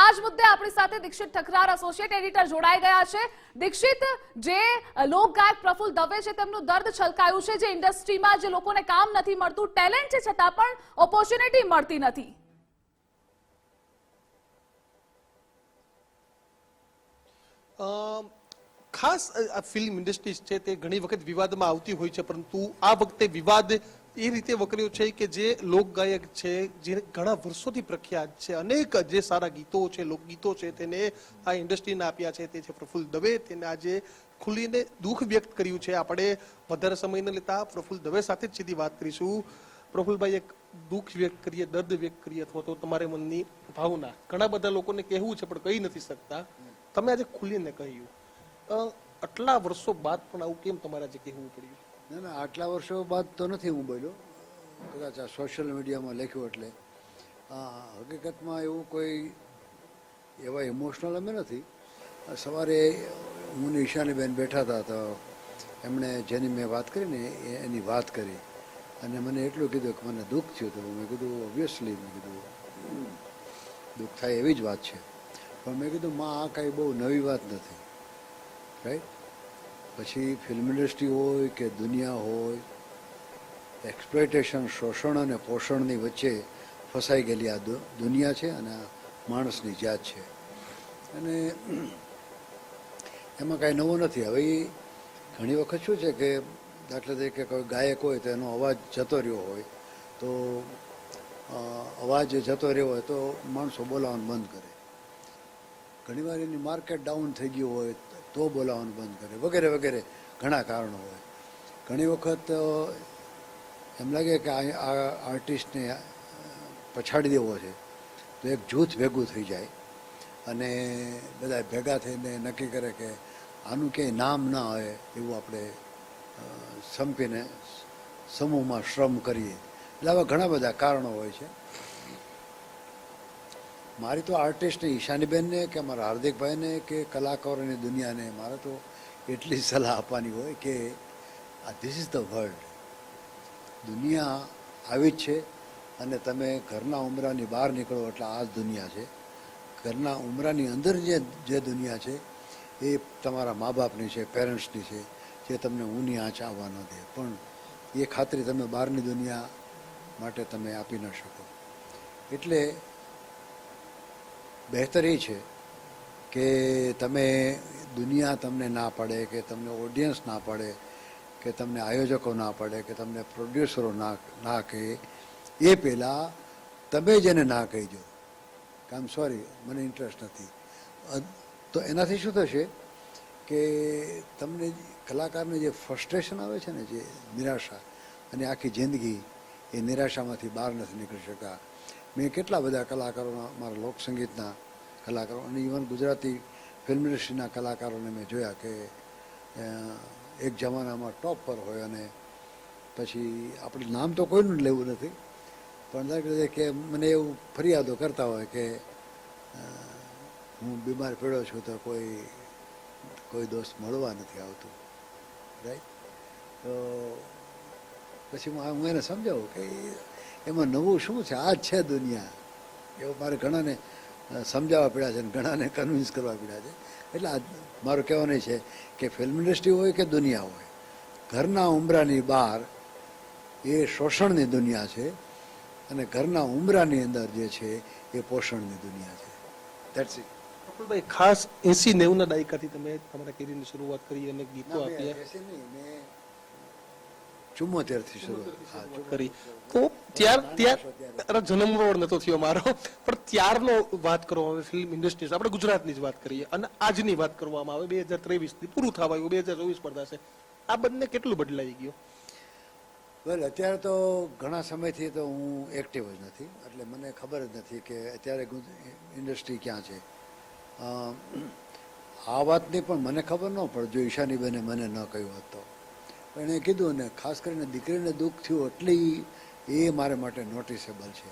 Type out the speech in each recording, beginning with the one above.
આ જ મુદ્દે આપણી સાથે દીક્ષિત ઠકરાર એસોસિએટ એડિટર જોડાઈ ગયા છે. દીક્ષિત, જે લોકગાયક પ્રફુલ દવે છે, તેમનું દર્દ છલકાયું છે, જે ઇન્ડસ્ટ્રીમાં જે લોકોને કામ નથી મળતું, ટેલેન્ટ છે, છતાં પણ ઓપોર્ચ્યુનિટી મળતી નથી. ખાસ ફિલ્મ ઇન્ડસ્ટ્રી છે તે ઘણી વખત વિવાદમાં આવતી હોય છે, પરંતુ આ વખતે વિવાદ એ રીતે વકર્યો છે કે જે લોકગાયક છે, જે ઘણા વર્ષોથી પ્રખ્યાત છે, અનેક જે સારા ગીતો છે, લોકગીતો છે, તેને આ ઇન્ડસ્ટ્રીને આપ્યા છે, તે છે પ્રફુલ્લ દવે. તેને આજે ખુલીને દુઃખ વ્યક્ત કર્યું છે. આપણે વધારે સમય ન લેતા પ્રફુલ્લ દવે સાથે જ સીધી વાત કરીશું. પ્રફુલભાઈ એક દુઃખ વ્યક્ત કરીએ, દર્દ વ્યક્ત કરીએ, અથવા તો તમારે મનની ભાવના. ઘણા બધા લોકોને કહેવું છે, પણ કહી નથી શકતા. તમે આજે ખુલીને કહ્યું. આટલા વર્ષો બાદ પણ આવું કેમ તમારે આજે કહેવું પડ્યું? ના ના, આટલા વર્ષો બાદ તો નથી હું બોલ્યો. કદાચ આ સોશિયલ મીડિયામાં લખ્યું એટલે. હકીકતમાં એવું કોઈ એવા ઇમોશનલ અમે નથી. સવારે હું ઈશાનીબેન બેઠા હતા તો એમણે જેની મેં વાત કરી ને એની વાત કરી. અને મને એટલું કીધું કે મને દુઃખ થયું હતું. મેં કીધું ઓબ્વિયસલી મેં કીધું દુઃખ થાય એવી જ વાત છે. પણ મેં કીધું, માં, આ કાંઈ બહુ નવી વાત નથી. રાઈટ પછી ફિલ્મ ઇન્ડસ્ટ્રી હોય કે દુનિયા હોય એક્સપ્લોઇટેશન શોષણ અને પોષણની વચ્ચે ફસાઈ ગયેલી આ દુનિયા છે અને આ માણસની જાત છે. અને એમાં કાંઈ નવું નથી. હવે એ ઘણી વખત શું છે કે દાખલા તરીકે કોઈ ગાયક હોય તો એનો અવાજ જતો રહ્યો હોય, તો અવાજ જતો રહ્યો હોય તો માણસો બોલાવવાનું બંધ કરે. ઘણીવાર એની માર્કેટ ડાઉન થઈ ગયું હોય તો બોલાવવાનું બંધ કરે. વગેરે વગેરે ઘણા કારણો હોય. ઘણી વખત એમ લાગે કે આ આર્ટિસ્ટને પછાડી દેવો છે. તો એક જૂથ ભેગું થઈ જાય અને બધા ભેગા થઈને નક્કી કરે કે આનું ક્યાંય નામ ના હોય એવું આપણે સંપીને સમૂહમાં શ્રમ કરીએ. એટલે આવા ઘણા બધા કારણો હોય છે. મારી તો આર્ટિસ્ટને ઈશાનીબેનને કે અમારા હાર્દિકભાઈને કે કલાકારોની દુનિયાને મારે તો એટલી સલાહ આપવાની હોય કે આ ધીસ ઇઝ ધ વર્લ્ડ દુનિયા આવી જ છે અને તમે ઘરના ઉમરાની બહાર નીકળો એટલે આ જ દુનિયા છે. ઘરના ઉમરાની અંદર જે જે દુનિયા છે એ તમારા મા બાપની છે, પેરેન્ટ્સની છે, જે તમને ઊની આંચ આવવા ન દે. પણ એ ખાતરી તમે બહારની દુનિયા માટે તમે આપી ન શકો. એટલે બહેતર એ છે કે તમે દુનિયા તમને ના પડે, કે તમને ઓડિયન્સ ના પડે, કે તમને આયોજકો ના પડે, કે તમને પ્રોડ્યુસરો ના ના કહે, એ પહેલાં તમે જેને ના કહીજો. કે આમ સોરી મને ઇન્ટરેસ્ટ નથી. તો એનાથી શું થશે કે તમને કલાકારને જે ફ્રસ્ટ્રેશન આવે છે ને, જે નિરાશા, અને આખી જિંદગી એ નિરાશામાંથી બહાર નથી નીકળી શકતા. મેં કેટલા બધા કલાકારોના મારા લોકસંગીતના કલાકારો અને ઇવન ગુજરાતી ફિલ્મ ઇન્ડસ્ટ્રીના કલાકારોને મેં જોયા કે એક જમાનામાં ટોપ પર હોય અને પછી આપણે નામ તો કોઈનું લેવું નથી, પણ દરેક રીતે કે મને એવું ફરિયાદો કરતા હોય કે હું બીમાર પડ્યો છું તો કોઈ કોઈ દોસ્ત મળવા નથી આવતું રાઈટ તો પછી હું એને સમજાવું કે એમાં નવું શું છે? આ જ છે દુનિયા. એવું મારે ઘણાને સમજાવવા પડ્યા છે અને ઘણાને કન્વિન્સ કરવા પડ્યા છે. એટલે આ મારું કહેવાનું છે કે ફિલ્મ ઇન્ડસ્ટ્રી હોય કે દુનિયા હોય ઘરના ઉમરાની બહાર એ શોષણની દુનિયા છે અને ઘરના ઉમરાની અંદર જે છે એ પોષણની દુનિયા છે. દેટ્સ ઇટ ભાઈ ખાસ એસી નેવું દાયકાથી તમે તમારા કેરિયરની શરૂઆત કરી અને ગીતો આપ્યા. ચુમ્મોતેરથી શરૂ હા કરી. તો ત્યાર ત્યાર જન્મ જન્મરોળ નતો થયો મારો. પણ ત્યારનો વાત કરો હવે ફિલ્મ ઇન્ડસ્ટ્રી આપણે ગુજરાતની જ વાત કરીએ. અને આજની વાત કરવામાં આવે. બે હજાર ત્રેવીસથી પૂરું થવા આવ્યું. બે હજાર ચોવીસ પર છે આ બંને કેટલું બદલાઈ ગયું? વેલ અત્યારે તો ઘણા સમયથી તો હું એક્ટિવ જ નથી. એટલે મને ખબર જ નથી કે અત્યારે ઇન્ડસ્ટ્રી ક્યાં છે. આ વાતની પણ મને ખબર ન પડે. જો ઈશાનીબેને મને ન કહ્યું હોત પણ એણે કીધું ને ખાસ કરીને દીકરીને દુઃખ થયું એટલી એ મારે માટે નોટિસેબલ છે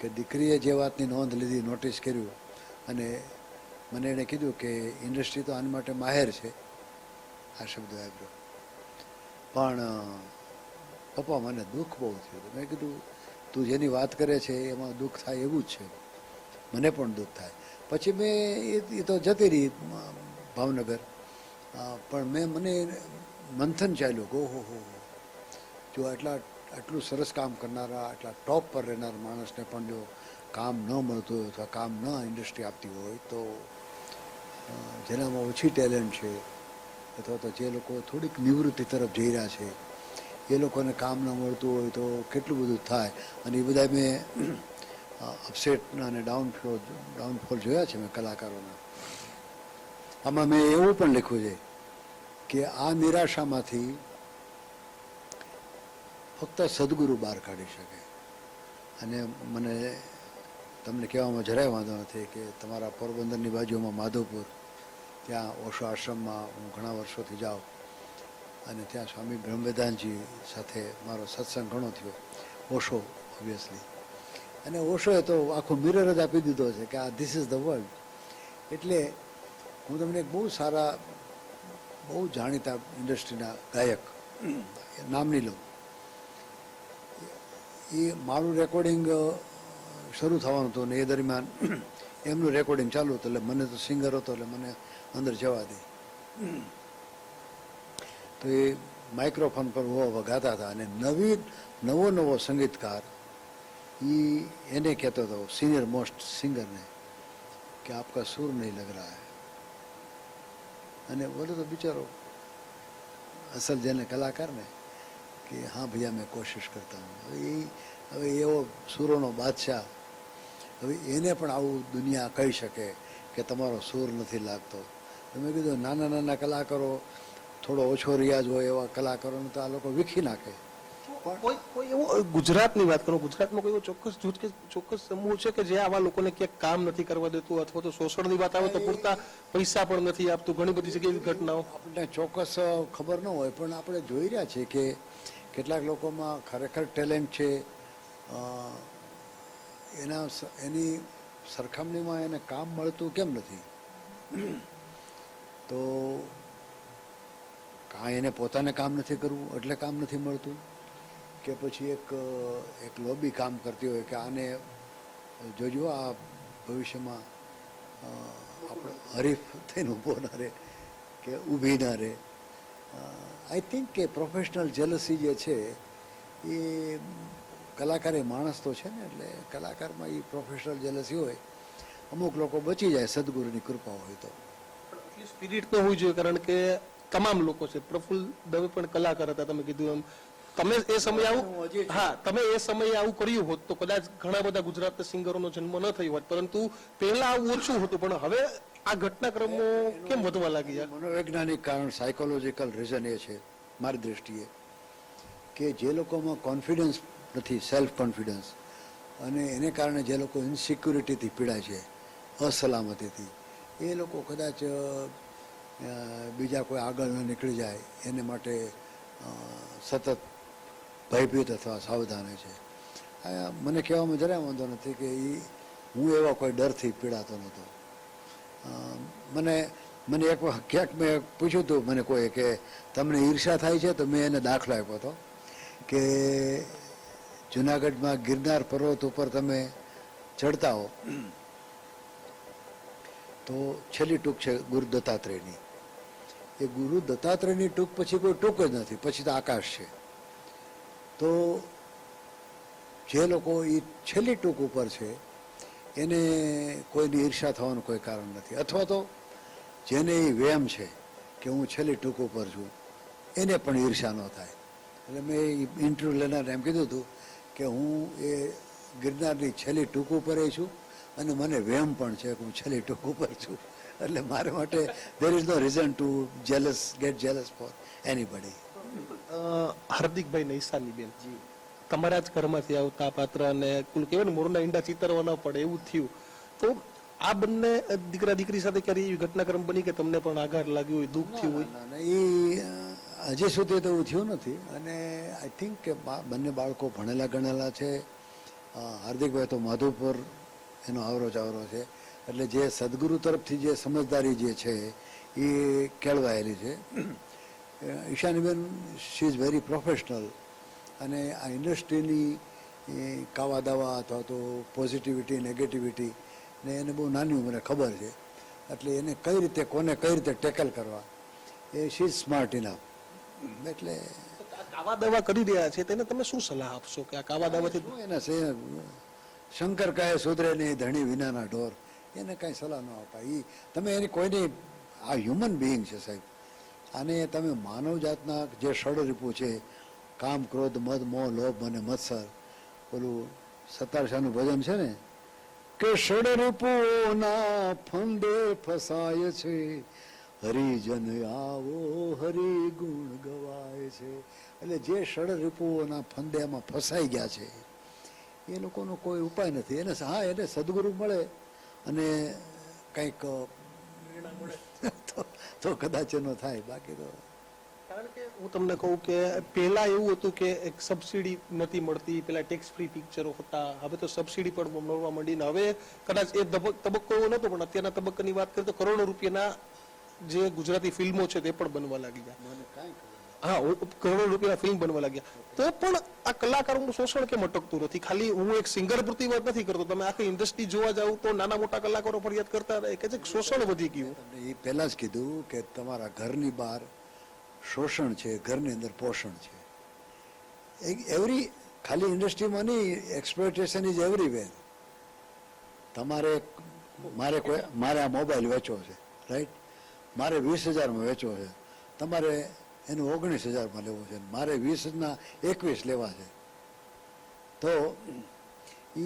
કે દીકરીએ જે વાતની નોંધ લીધી નોટિસ કર્યું અને મને એણે કીધું કે ઇન્ડસ્ટ્રી તો આની માટે માહેર છે, આ શબ્દ આવ્યો. પણ પપ્પા, મને દુઃખ બહુ થયું મેં કીધું, તું જેની વાત કરે છે એમાં દુઃખ થાય એવું જ છે. મને પણ દુઃખ થાય. પછી મેં એ તો જતી રહી ભાવનગર. પણ મેં મને મંથન ચાલ્યું કે ઓહો, હો હો. જો આટલા, આટલું સરસ કામ કરનારા, આટલા ટોપ પર રહેનાર માણસને પણ જો કામ ન મળતું હોય અથવા કામ ન ઇન્ડસ્ટ્રી આપતી હોય તો જેનામાં ઓછી ટેલેન્ટ છે, અથવા તો જે લોકો થોડીક નિવૃત્તિ તરફ જઈ રહ્યા છે, એ લોકોને કામ ન મળતું હોય તો કેટલું બધું થાય અને એ બધા મેં અપસેટ અને ડાઉનફોલ ડાઉનફોલ જોયા છે મેં કલાકારોના આમાં મેં એવું પણ લખ્યું છે કે આ નિરાશામાંથી ફક્ત સદગુરુ બહાર કાઢી શકે. અને મને તમને કહેવામાં જરાય વાંધો નથી કે તમારા પોરબંદરની બાજુમાં માધવપુર, ત્યાં ઓશો આશ્રમમાં હું ઘણા વર્ષોથી જાઉં અને ત્યાં સ્વામી બ્રહ્મવેદાનજી સાથે મારો સત્સંગ ઘણો થયો, ઓશો ઓબ્વિયસલી અને ઓશોએ તો આખો મિરર જ આપી દીધો છે કે આ ધીસ ઇઝ ધ વર્લ્ડ એટલે હું તમને એક બહુ સારા બહુ જાણીતા ઇન્ડસ્ટ્રીના ગાયક નામની લઉં. એ મારું રેકોર્ડિંગ શરૂ થવાનું હતું ને એ દરમિયાન એમનું રેકોર્ડિંગ ચાલુ હતું, એટલે મને તો સિંગર હતો, એટલે મને અંદર જવા દે. તો એ માઇક્રોફોન પર હોવા વગાતા હતા અને નવી, નવો નવો સંગીતકાર એ એને કહેતો હતો, સિનિયર મોસ્ટ સિંગરને, કે આપકા સુર નહીં લગ રહા હૈ. અને બોલો તો બિચારો અસલ જેને કલાકારને કે હા ભૈયા મેં કોશિશ કરતા હું હવે એ હવે એવો સૂરોનો બાદશાહ, હવે એને પણ આવું દુનિયા કહી શકે કે તમારો સૂર નથી લાગતો. તમે કીધું નાના નાના કલાકારો, થોડો ઓછો રિયાઝ હોય એવા કલાકારોને તો આ લોકો વીખી નાખે. કોઈ કોઈ એવો ગુજરાતની વાત કરું ગુજરાતમાં કોઈ એવો ચોક્કસ જૂથ કે ચોક્કસ સમૂહ છે કે જે આવા લોકોને ક્યાંક કામ નથી કરવા દેતું અથવા તો શોષણની વાત આવે તો પૂરતા પૈસા પણ નથી આપતું ઘણી બધી જગ્યાએ ઘટનાઓ. આપણને ચોક્કસ ખબર ન હોય પણ આપણે જોઈ રહ્યા છીએ કે કેટલાક લોકોમાં ખરેખર ટેલેન્ટ છે. એના એની સરખામણીમાં એને કામ મળતું કેમ નથી? તો કાંઈ એને પોતાને કામ નથી કરવું એટલે કામ નથી મળતું? કે પછી એક એક લોબી કામ કરતી હોય કે આને જોજો, આ ભવિષ્યમાં આપણે હરીફ થઈને ઊભો ના રહે કે ઊભી ના રહે. આઈ થિંક કે પ્રોફેશનલ જેલસી જે છે, એ કલાકાર એ માણસ તો છે ને, એટલે કલાકારમાં એ પ્રોફેશનલ જેલસી હોય, અમુક લોકો બચી જાય સદગુરુની કૃપા હોય તો. સ્પિરિટ તો હોવી જોઈએ, કારણ કે તમામ લોકો છે. પ્રફુલ્લ દવે પણ કલાકાર હતા, તમે કીધું એમ. તમે એ સમયે આવું? હા તમે એ સમયે આવું કર્યું હોત તો કદાચ ઘણા બધા ગુજરાતના સિંગરોનો જન્મ ન થયો હોત પરંતુ પહેલા આવું ઓછું હતું પણ હવે આ ઘટનાક્રમો કેમ વધવા લાગ્યા? મનોવૈજ્ઞાનિક કારણ સાયકોલોજીકલ રીઝન એ છે મારી દૃષ્ટિએ કે જે લોકોમાં કોન્ફિડન્સ નથી સેલ્ફ કોન્ફિડન્સ અને એને કારણે જે લોકો ઇન્સિક્યુરિટીથી પીડાય છે અસલામતીથી એ લોકો કદાચ બીજા કોઈ આગળ ન નીકળી જાય એને માટે સતત ભયભીત અથવા સાવધાન છે. મને કહેવામાં જરાય વાંધો નથી કે એ હું એવા કોઈ ડરથી પીડાતો નહોતો. મને મને એક વખત ક્યાંક મેં પૂછ્યું હતું મને કોઈ કે તમને ઈર્ષા થાય છે તો મેં એને દાખલો આપ્યો હતો કે જુનાગઢમાં ગિરનાર પર્વત ઉપર તમે ચડતા હો તો છેલ્લી ટૂંક છે ગુરુ દત્તાત્રેયની. એ ગુરુ દત્તાત્રેયની ટૂંક પછી કોઈ ટૂંક જ નથી, પછી તો આકાશ છે. તો જે લોકો એ છેલ્લી ટૂંક ઉપર છે એને કોઈની ઈર્ષા થવાનું કોઈ કારણ નથી. અથવા તો જેને એ વ્યાયામ છે કે હું છેલ્લી ટૂંક ઉપર છું એને પણ ઈર્ષા ન થાય. એટલે મેં ઇન્ટરવ્યૂ લેનારને એમ કીધું હતું કે હું એ ગિરનારની છેલ્લી ટૂંક ઉપર છું અને મને વ્યાયામ પણ છે કે હું છેલ્લી ટૂંક ઉપર છું. એટલે મારા માટે there is no reason to jealous get jealous for anybody uh, હાર્દિકભાઈ નૈસાની બેન તમારા જ ઘરમાંથી આવતા પાત્ર અને કુલ કહેવાય ને મોરના ઈંડા ચિતરવા ન પડે, એવું થયું. તો આ બંને દીકરા દીકરી સાથે ક્યારે એવી ઘટનાક્રમ બની કે તમને પણ આઘાત લાગ્યો હોય, દુઃખ થયું હોય? એ હજી સુધી તો એવું થયું નથી. અને આઈ થિંક કે બંને બાળકો ભણેલા ગણેલા છે. હાર્દિકભાઈ તો માધુપુર, એનો આવરો ચાવરો છે. એટલે જે સદગુરુ તરફથી જે સમજદારી જે છે, એ કેળવાયેલી છે. ઈશાનીબેન શી ઇઝ વેરી પ્રોફેશનલ અને આ ઇન્ડસ્ટ્રીની કાવા દાવા અથવા તો પોઝિટિવિટી નેગેટિવિટી ને એને બહુ નાની ઉંમરે ખબર છે. એટલે એને કઈ રીતે કોને કઈ રીતે ટેકલ કરવા એ શી સ્માર્ટ ઇનફ એટલે આ કાવા દાવા કરી રહ્યા છે તેને તમે શું સલાહ આપશો કે આ કાવા દાવાથી એના છે શંકર કહે સુધરે નહીં ધણી વિનાના ઢોર. એને કાંઈ સલાહ ન અપાય. એ તમે એની કોઈની આ હ્યુમન બિઈંગ છે સાહેબ આને તમે માનવ જાતના જે ષડરીપુ છે, કામ, ક્રોધ, મદ, મોહ, લોભ અને મત્સર, ઓલું સત્તારશાનું ભજન છે ને, કે ષડરીપુઓના ફંદે ફસાય છે. હરિજન આવો હરિ ગુણ ગવાય છે. એટલે જે ષડરીપુઓના ફંદેમાં ફસાઈ ગયા છે, એ લોકોનો કોઈ ઉપાય નથી. એને હા, એને સદગુરુ મળે અને કંઈક તો- તો કદાચ એનો થાય બાકી તો કારણ કે હું તમને કહું કે પહેલા એવું હતું કે એક સબસિડી નથી મળતી પેલા ટેક્સ ફ્રી પિક્ચરો હતા હવે તો સબસિડી પણ મળવા માંડીને હવે કદાચ એ તબક્કો એવો નહોતો પણ અત્યારના તબક્કાની વાત કરીએ તો કરોડો રૂપિયાના જે ગુજરાતી ફિલ્મો છે તે પણ બનવા લાગી ગયા. મને કાંઈ ખબર હા કરોડો રૂપિયા ફિલ્મ બનવા લાગ્યા. તો પણ આ કલાકારોનું શોષણ કેમ અટકતું નથી? ખાલી હું એક સિંગર પૂરતી વાત નથી કરતો. તમે આખી ઇન્ડસ્ટ્રી જોવા જાવ તો નાના મોટા કલાકારો ફરિયાદ કરતા રહે કે જે શોષણ વધી ગયું. એ પહેલા જ કીધું કે તમારા ઘરની બહાર શોષણ છે, ઘરની અંદર પોષણ છે. એવરી ખાલી ઇન્ડસ્ટ્રીમાં નહીં એક્સપ્લોટેશન ઇઝ એવરીવેર તમારે, મારે કોઈ, મારે આ મોબાઈલ વેચવો છે રાઈટ મારે વીસ હજારમાં વેચવો છે. તમારે એનું ઓગણીસ હજારમાં લેવું છે મારે વીસ ના એકવીસ લેવા છે. તો એ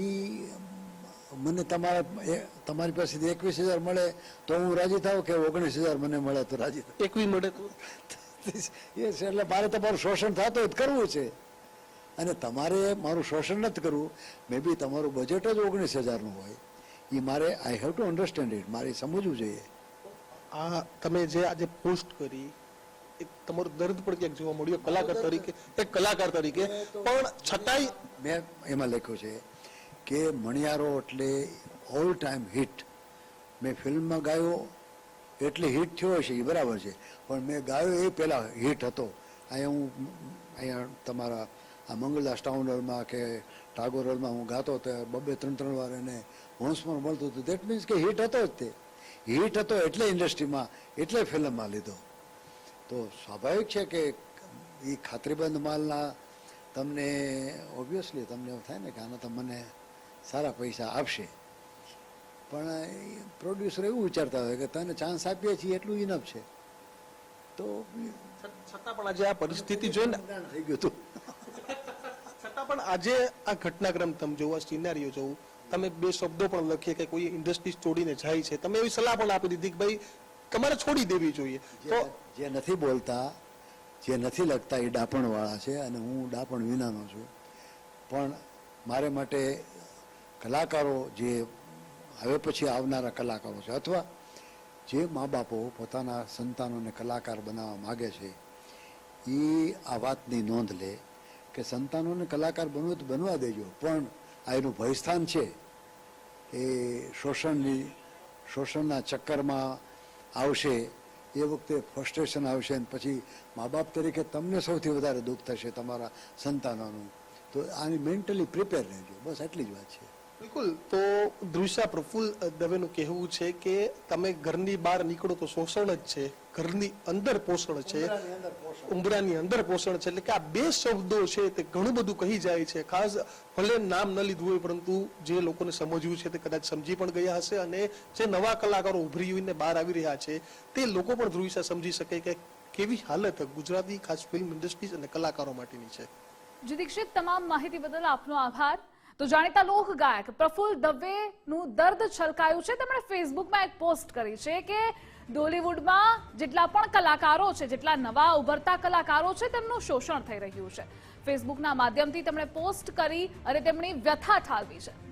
મને તમારા એ- તમારી પાસેથી એકવીસ હજાર મળે તો હું રાજી થાવ કે ઓગણીસ હજાર મને મળે તો રાજી થાવ એકવી મળે તો? એ છે એટલે મારે તમારું શોષણ થતું જ કરવું છે. અને તમારે મારું શોષણ નથી કરવું મે બી તમારું બજેટ જ ઓગણીસ હજારનું હોય. એ મારે I have to understand it મારે સમજવું જોઈએ. આ તમે જે આજે પોસ્ટ કરી એ તમારું દર્દ પણ ક્યાંક જોવા મળ્યું કલાકાર તરીકે એક કલાકાર તરીકે. પણ છતાંય મેં એમાં લખ્યું છે કે મણિયારો એટલે ઓલ ટાઈમ હિટ મેં ફિલ્મમાં ગાયો એટલે હિટ થયો છે એ બરાબર છે. પણ મેં ગાયો એ પહેલાં હિટ હતો. અહીંયા હું અહીંયા તમારા આ મંગલદાસ ટાઉન હોલમાં કે ટાગોર હોલમાં હું ગાતો તો બબે ત્રણ ત્રણ વાર એને હોન્સમાં મળતું હતું. દેટ મીન્સ કે હિટ હતો જ તે. હિટ હતો એટલે ઇન્ડસ્ટ્રીમાં એટલે ફિલ્મમાં લીધો. તો સ્વાભાવિક છે કે એ ખાતરીબંધ માલના તમને ઓબ્વિયસલી તમને એવું થાય ને કે આના તો મને સારા પૈસા આપશે. પણ પ્રોડ્યુસર એવું વિચારતા હોય કે તને ચાન્સ આપીએ છીએ એટલું ઇનફ છે. તો છતાં પણ આજે આ પરિસ્થિતિ જોઈને થઈ ગયું હતું છતાં પણ આજે આ ઘટનાક્રમ તમે જોવા સિનારીઓ જોવું તમે બે શબ્દો પણ લખીએ કે કોઈ ઇન્ડસ્ટ્રી છોડીને જાય છે. તમે એવી સલાહ પણ આપી દીધી કે ભાઈ તમારે છોડી દેવી જોઈએ. તો જે- જે નથી બોલતા જે નથી લખતા એ ડાપણવાળા છે અને હું ડાપણ વિનાનો છું. પણ મારે માટે કલાકારો જે હવે પછી આવનારા કલાકારો છે અથવા જે મા બાપો પોતાના સંતાનોને કલાકાર બનાવવા માગે છે એ આ વાતની નોંધ લે કે સંતાનોને કલાકાર બનવું તો બનવા દેજો પણ આ એનું ભયસ્થાન છે. એ શોષણની શોષણના ચક્કરમાં આવશે, એ વખતે ફ્રસ્ટ્રેશન આવશે અને પછી મા બાપ તરીકે તમને સૌથી વધારે દુઃખ થશે તમારા સંતાનોનું. તો આની મેન્ટલી પ્રિપેર રહેજો. બસ એટલી જ વાત છે. બિલકુલ. તો દૃશ્યા પ્રફુલ્લ દવેનું કહેવું છે કે તમે ઘરની બહાર નીકળો તો શોષણ જ છે. ઘરની અંદર પોષણ છે. ઉમરાની અંદર પોષણ. છે. એટલે કે આ બે શબ્દો છે તે ઘણું બધું કહી જાય છે. ખાસ ભલે નામ ન લીધું હોય પરંતુ જે લોકોને સમજવું છે તે કદાચ સમજી પણ ગયા હશે અને જે નવા કલાકારો ઉભરી હોઈને બહાર આવી રહ્યા છે તે લોકો પણ ધ્રુવિશા સમજી શકે કે કેવી હાલત ગુજરાતી ખાસ ફિલ્મ ઇન્ડસ્ટ્રીઝ અને કલાકારો માટેની છે. જી દીક્ષિત તમામ માહિતી બદલ આપનો આભાર. તો જાણીતા લોક ગાયક પ્રફુલ્લ દવેનું દર્દ છલકાયું છે. તેમણે ફેસબુકમાં એક પોસ્ટ કરી છે કે ડોલીવુડમાં જેટલા પણ કલાકારો છે, જેટલા નવા ઉભરતા કલાકારો છે, તેમનું શોષણ થઈ રહ્યું છે. ફેસબુકના માધ્યમથી તેમણે પોસ્ટ કરી અને તેમની વ્યથા ઠાલવી છે.